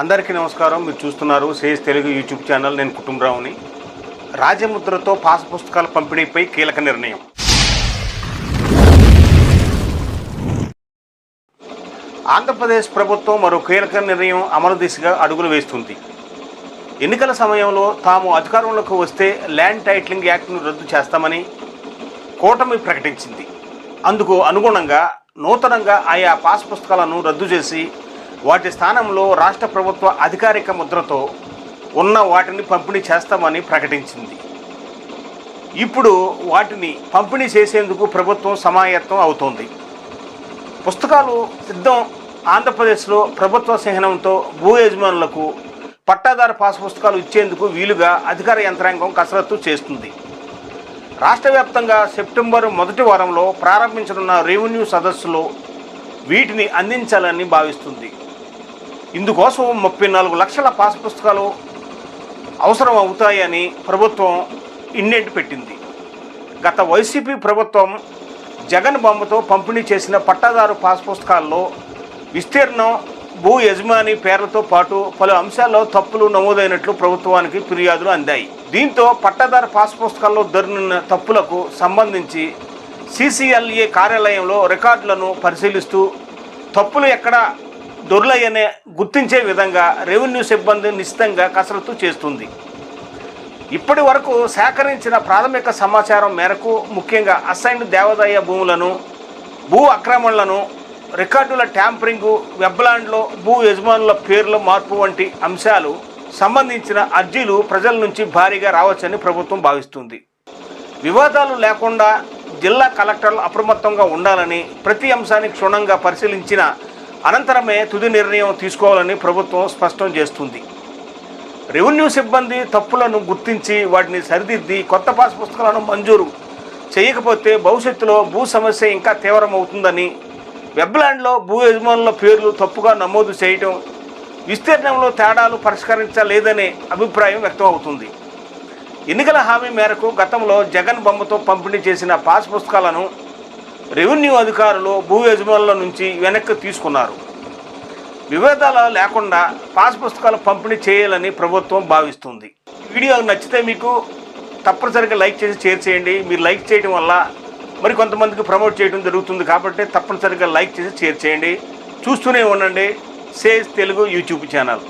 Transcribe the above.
అందరికీ నమస్కారం. మీరు చూస్తున్నారు సేజ్ తెలుగు యూట్యూబ్ ఛానల్. నేను కుటుంబరావుని. రాజముద్రతో పాస్ పుస్తకాల పంపిణీపై కీలక నిర్ణయం. ఆంధ్రప్రదేశ్ ప్రభుత్వం మరో కీలక నిర్ణయం అమలు దిశగా అడుగులు వేస్తుంది. ఎన్నికల సమయంలో తాము అధికారంలోకి వస్తే ల్యాండ్ టైటిలింగ్ యాక్ట్ను రద్దు చేస్తామని కూటమి ప్రకటించింది. అందుకు అనుగుణంగా నూతనంగా ఆయా పాస్ పుస్తకాలను రద్దు చేసి వాటి స్థానంలో రాష్ట్ర ప్రభుత్వ అధికారిక ముద్రతో ఉన్న వాటిని పంపిణీ చేస్తామని ప్రకటించింది. ఇప్పుడు వాటిని పంపిణీ చేసేందుకు ప్రభుత్వం సమాయత్తం అవుతోంది. పుస్తకాలు సిద్ధం ఆంధ్రప్రదేశ్లో ప్రభుత్వ చిహ్నంతో భూ యజమానులకు పట్టాదారు పాస్ పుస్తకాలు ఇచ్చేందుకు వీలుగా అధికార యంత్రాంగం కసరత్తు చేస్తుంది. రాష్ట్ర వ్యాప్తంగా సెప్టెంబర్ మొదటి వారంలో ప్రారంభించనున్న రెవెన్యూ సదస్సులో వీటిని అందించాలని భావిస్తుంది. ఇందుకోసం ముప్పై నాలుగు లక్షల పాస్ పుస్తకాలు అవసరం అవుతాయని ప్రభుత్వం ఇండెంట్ పెట్టింది. గత వైసీపీ ప్రభుత్వం జగన్ బొమ్మతో పంపిణీ చేసిన పట్టాదారు పాస్ పుస్తకాల్లో విస్తీర్ణం భూ యజమాని పేర్లతో పాటు పలు అంశాల్లో తప్పులు నమోదైనట్లు ప్రభుత్వానికి ఫిర్యాదులు అందాయి. దీంతో పట్టాదారు పాస్ పుస్తకాల్లో దొరికిన తప్పులకు సంబంధించి సిసిఎల్ఏ కార్యాలయంలో రికార్డులను పరిశీలిస్తూ తప్పులు ఎక్కడ దొర్లయ్యనే గుర్తించే విధంగా రెవెన్యూ సిబ్బంది నిశ్చితంగా కసరత్తు చేస్తుంది. ఇప్పటి వరకు సేకరించిన ప్రాథమిక సమాచారం మేరకు ముఖ్యంగా అసైన్డ్ దేవాదాయ భూములను భూ అక్రమణలను రికార్డుల ట్యాంపరింగు వెబ్లాండ్లో భూ యజమానుల పేర్ల మార్పు వంటి అంశాలు సంబంధించిన అర్జీలు ప్రజల నుంచి భారీగా రావచ్చని ప్రభుత్వం భావిస్తుంది. వివాదాలు లేకుండా జిల్లా కలెక్టర్లు అప్రమత్తంగా ఉండాలని ప్రతి అంశాన్ని క్షుణ్ణంగా పరిశీలించిన అనంతరమే తుది నిర్ణయం తీసుకోవాలని ప్రభుత్వం స్పష్టం చేస్తుంది. రెవెన్యూ సిబ్బంది తప్పులను గుర్తించి వాటిని సరిదిద్ది కొత్త పాస్ పుస్తకాలను మంజూరు చేయకపోతే భవిష్యత్తులో భూ సమస్య ఇంకా తీవ్రమవుతుందని వెబ్లాండ్లో భూ యజమానుల పేర్లు తప్పుగా నమోదు చేయటం విస్తీర్ణంలో తేడాలు పరిష్కరించలేదనే అభిప్రాయం వ్యక్తం అవుతుంది ఎన్నికల హామీ మేరకు గతంలో జగన్ బొమ్మతో పంపిణీ చేసిన పాస్ పుస్తకాలను రెవెన్యూ అధికారులు భూ యజమానుల నుంచి వెనక్కి తీసుకున్నారు. వివాదాలు లేకుండా పాస్ పుస్తకాలు పంపిణీ చేయాలని ప్రభుత్వం భావిస్తుంది. వీడియో నచ్చితే మీకు తప్పనిసరిగా లైక్ చేసి షేర్ చేయండి. మీరు లైక్ చేయడం వల్ల మరి కొంతమందికి ప్రమోట్ చేయడం జరుగుతుంది కాబట్టి తప్పనిసరిగా లైక్ చేసి షేర్ చేయండి. చూస్తూనే ఉండండి. Sage Telugu YouTube channel.